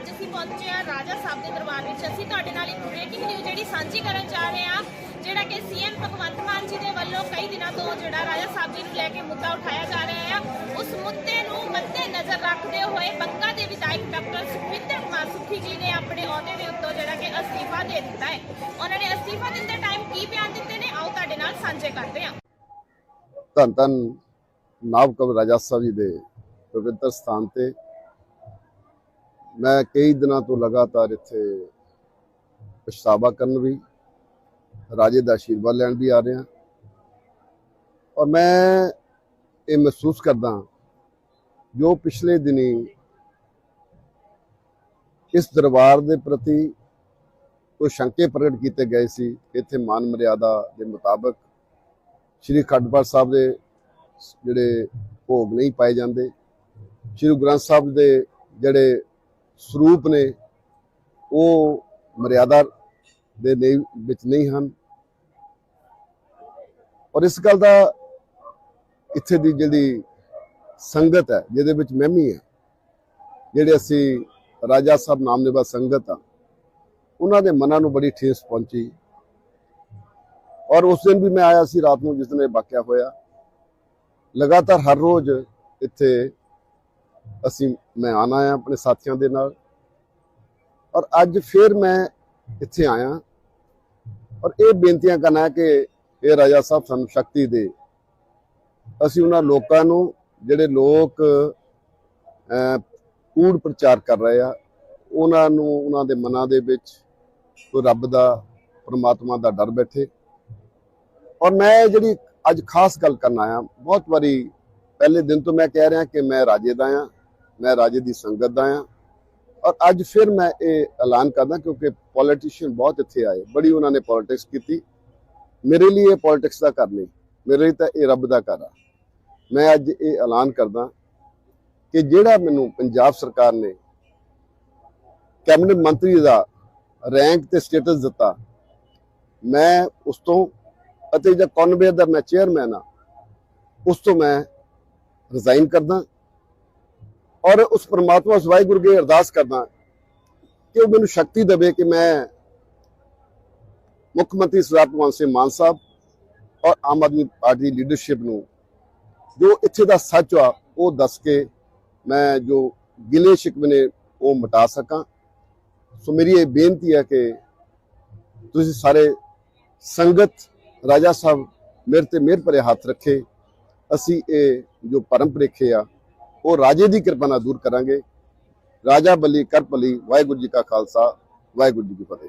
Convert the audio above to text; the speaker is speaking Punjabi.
ਅੱਜ ਅਸੀਂ ਪਹੁੰਚੇ ਹਾਂ ਰਾਜਾ ਸਾਹਿਬ ਦੇ ਦਰਬਾਰ ਵਿੱਚ। ਅਸੀਂ ਤੁਹਾਡੇ ਨਾਲ ਇੱਕ ਬ੍ਰੇਕਿੰਗ ਨਿਊਜ਼ ਜਿਹੜੀ ਸਾਂਝੀ ਕਰਨ ਜਾ ਰਹੇ ਹਾਂ, ਜਿਹੜਾ ਕਿ ਸੀਐਮ ਭਗਵੰਤ ਮਾਨ ਜੀ ਦੇ ਵੱਲੋਂ ਕਈ ਦਿਨਾਂ ਤੋਂ ਜਿਹੜਾ ਰਾਜਾ ਸਾਹਿਬ ਜੀ ਨੂੰ ਲੈ ਕੇ ਮੁੱਦਾ ਉਠਾਇਆ ਜਾ ਰਿਹਾ ਹੈ। ਉਸ ਮੁੱਦੇ ਨੂੰ ਮੱਦੇ ਨਜ਼ਰ ਰੱਖਦੇ ਹੋਏ ਬੰਗਾ ਦੇ ਵਿਧਾਇਕ ਡਾਕਟਰ ਸੁਖਵਿੰਦਰ ਕੁਮਾਰ ਸੁੱਖੀ ਜੀ ਨੇ ਆਪਣੇ ਅਹੁਦੇ ਦੇ ਉੱਤੋਂ ਜਿਹੜਾ ਕਿ ਅਸਤੀਫਾ ਦੇ ਦਿੱਤਾ ਹੈ। ਉਹਨਾਂ ਨੇ ਅਸਤੀਫਾ ਦਿੰਦੇ ਟਾਈਮ ਕੀ ਬਿਆਨ ਦਿੱਤੇ ਨੇ? ਆਓ ਤੁਹਾਡੇ ਨਾਲ ਸਾਂਝੇ ਕਰਦੇ ਹਾਂ। ਧੰਨ ਧੰਨ ਨਾਬ ਕਬ ਰਾਜਾ ਸਾਹਿਬ ਜੀ ਦੇ ਪਵਿੱਤਰ ਸਥਾਨ ਤੇ ਮੈਂ ਕਈ ਦਿਨਾਂ ਤੋਂ ਲਗਾਤਾਰ ਇੱਥੇ ਪਛਤਾਵਾ ਕਰਨ ਵੀ, ਰਾਜੇ ਦਾ ਆਸ਼ੀਰਵਾਦ ਲੈਣ ਵੀ ਆ ਰਿਹਾ ਔਰ ਮੈਂ ਇਹ ਮਹਿਸੂਸ ਕਰਦਾ ਜੋ ਪਿਛਲੇ ਦਿਨੀ ਇਸ ਦਰਬਾਰ ਦੇ ਪ੍ਰਤੀ ਕੋਈ ਸ਼ੰਕੇ ਪ੍ਰਗਟ ਕੀਤੇ ਗਏ ਸੀ, ਇੱਥੇ ਮਾਨ ਮਰਿਆਦਾ ਦੇ ਮੁਤਾਬਕ ਸ਼੍ਰੀ ਖੰਡਪਾਠ ਸਾਹਿਬ ਦੇ ਜਿਹੜੇ ਭੋਗ ਨਹੀਂ ਪਾਏ ਜਾਂਦੇ, ਸ਼੍ਰੀ ਗੁਰੂ ਗ੍ਰੰਥ ਸਾਹਿਬ ਦੇ ਜਿਹੜੇ ਸਰੂਪ ਨੇ, ਉਹ ਮਰਿਆਦਾ ਦੇ ਨਹੀਂ ਵਿੱਚ ਨਹੀਂ ਹਨ। ਔਰ ਇਸ ਗੱਲ ਦਾ ਇੱਥੇ ਦੀ ਜਿਹੜੀ ਸੰਗਤ ਹੈ, ਜਿਹਦੇ ਵਿੱਚ ਮੈਂ ਵੀ ਹਾਂ, ਜਿਹੜੇ ਅਸੀਂ ਰਾਜਾ ਸਾਹਿਬ ਨਾਮ ਨਾਮਨੇਵਾ ਸੰਗਤ ਆ ਉਹਨਾਂ ਦੇ ਮਨਾਂ ਨੂੰ ਬੜੀ ਠੇਸ ਪਹੁੰਚੀ। ਔਰ ਉਸ ਦਿਨ ਵੀ ਮੈਂ ਆਇਆ ਸੀ, ਰਾਤ ਨੂੰ ਜਿਸ ਦਿਨ ਇਹ ਵਾਕਿਆ ਹੋਇਆ। ਲਗਾਤਾਰ ਹਰ ਰੋਜ਼ ਇੱਥੇ ਅਸੀਂ ਮੈਂ ਆਣਾ ਆ ਆਪਣੇ ਸਾਥੀਆਂ ਦੇ ਨਾਲ। ਔਰ ਅੱਜ ਫਿਰ ਮੈਂ ਇੱਥੇ ਆਇਆ। ਔਰ ਇਹ ਬੇਨਤੀਆਂ ਕਰਨਾ ਕਿ ਇਹ ਰਾਜਾ ਸਾਹਿਬ ਸਾਨੂੰ ਸ਼ਕਤੀ ਦੇ। ਅਸੀਂ ਉਹਨਾਂ ਲੋਕਾਂ ਨੂੰ, ਜਿਹੜੇ ਲੋਕ ਕੂੜ ਪ੍ਰਚਾਰ ਕਰ ਰਹੇ ਆ, ਉਹਨਾਂ ਨੂੰ, ਉਹਨਾਂ ਦੇ ਮਨਾਂ ਦੇ ਵਿੱਚ ਕੋਈ ਰੱਬ ਦਾ, ਪ੍ਰਮਾਤਮਾ ਦਾ ਡਰ ਬੈਠੇ। ਔਰ ਮੈਂ ਜਿਹੜੀ ਅੱਜ ਖਾਸ ਗੱਲ ਕਰਨ ਆਇਆ, ਬਹੁਤ ਵਾਰੀ ਪਹਿਲੇ ਦਿਨ ਤੋਂ ਮੈਂ ਕਹਿ ਰਿਹਾ ਕਿ ਮੈਂ ਰਾਜੇ ਦਾ ਆ ਮੈਂ ਰਾਜੇ ਦੀ ਸੰਗਤ ਦਾ ਆ ਔਰ ਅੱਜ ਫਿਰ ਮੈਂ ਇਹ ਐਲਾਨ ਕਰਦਾ ਕਿਉਂਕਿ ਪੋਲੀਟੀਸ਼ੀਅਨ ਬਹੁਤ ਇੱਥੇ ਆਏ, ਬੜੀ ਉਹਨਾਂ ਨੇ ਪੋਲਿਟਿਕਸ ਕੀਤੀ। ਮੇਰੇ ਲਈ ਇਹ ਪੋਲਿਟਿਕਸ ਦਾ ਘਰ ਨਹੀਂ, ਮੇਰੇ ਲਈ ਤਾਂ ਇਹ ਰੱਬ ਦਾ ਘਰ ਆ। ਮੈਂ ਅੱਜ ਇਹ ਐਲਾਨ ਕਰਦਾ ਕਿ ਜਿਹੜਾ ਮੈਨੂੰ ਪੰਜਾਬ ਸਰਕਾਰ ਨੇ ਕੈਬਨਿਟ ਮੰਤਰੀ ਦਾ ਰੈਂਕ ਤੇ ਸਟੇਟਸ ਦਿੱਤਾ, ਮੈਂ ਉਸ ਤੋਂ, ਅਤੇ ਜਿਹੜਾ ਕਨਵੇਅਰ ਦਾ ਮੈਂ ਚੇਅਰਮੈਨ ਆ, ਉਸ ਤੋਂ ਮੈਂ ਰਿਜ਼ਾਈਨ ਕਰਦਾ ਔਰ ਉਸ ਪਰਮਾਤਮਾ ਉਸ ਵਾਹਿਗੁਰੂ ਅੱਗੇ ਅਰਦਾਸ ਕਰਦਾ ਕਿ ਉਹ ਮੈਨੂੰ ਸ਼ਕਤੀ ਦੇਵੇ ਕਿ ਮੈਂ ਮੁੱਖ ਮੰਤਰੀ ਸਰਦਾਰ ਭਗਵੰਤ ਸਿੰਘ ਮਾਨ ਸਾਹਿਬ ਔਰ ਆਮ ਆਦਮੀ ਪਾਰਟੀ ਦੀ ਲੀਡਰਸ਼ਿਪ ਨੂੰ ਜੋ ਇੱਥੇ ਦਾ ਸੱਚ ਆ, ਉਹ ਦੱਸ ਕੇ ਮੈਂ ਜੋ ਗਿਲੇ ਸ਼ਿਕਵੇ ਨੇ ਉਹ ਮਿਟਾ ਸਕਾਂ। ਸੋ ਮੇਰੀ ਇਹ ਬੇਨਤੀ ਹੈ ਕਿ ਤੁਸੀਂ ਸਾਰੇ ਸੰਗਤ, ਰਾਜਾ ਸਾਹਿਬ ਮੇਰੇ ਤੇ ਮਿਹਰ ਭਰੇ ਹੱਥ ਰੱਖੇ। ਅਸੀਂ ਇਹ ਜੋ ਪਰਮ ਭੁਲੇਖੇ ਆ, ਉਹ ਰਾਜੇ ਦੀ ਕਿਰਪਾ ਨਾਲ ਦੂਰ ਕਰਾਂਗੇ। ਰਾਜਾ ਬਲੀ, ਕਰ ਭਲੀ ਵਾਹਿਗੁਰੂ ਜੀ ਕਾ ਖਾਲਸਾ, ਵਾਹਿਗੁਰੂ ਜੀ ਕੀ ਫਤਿਹ।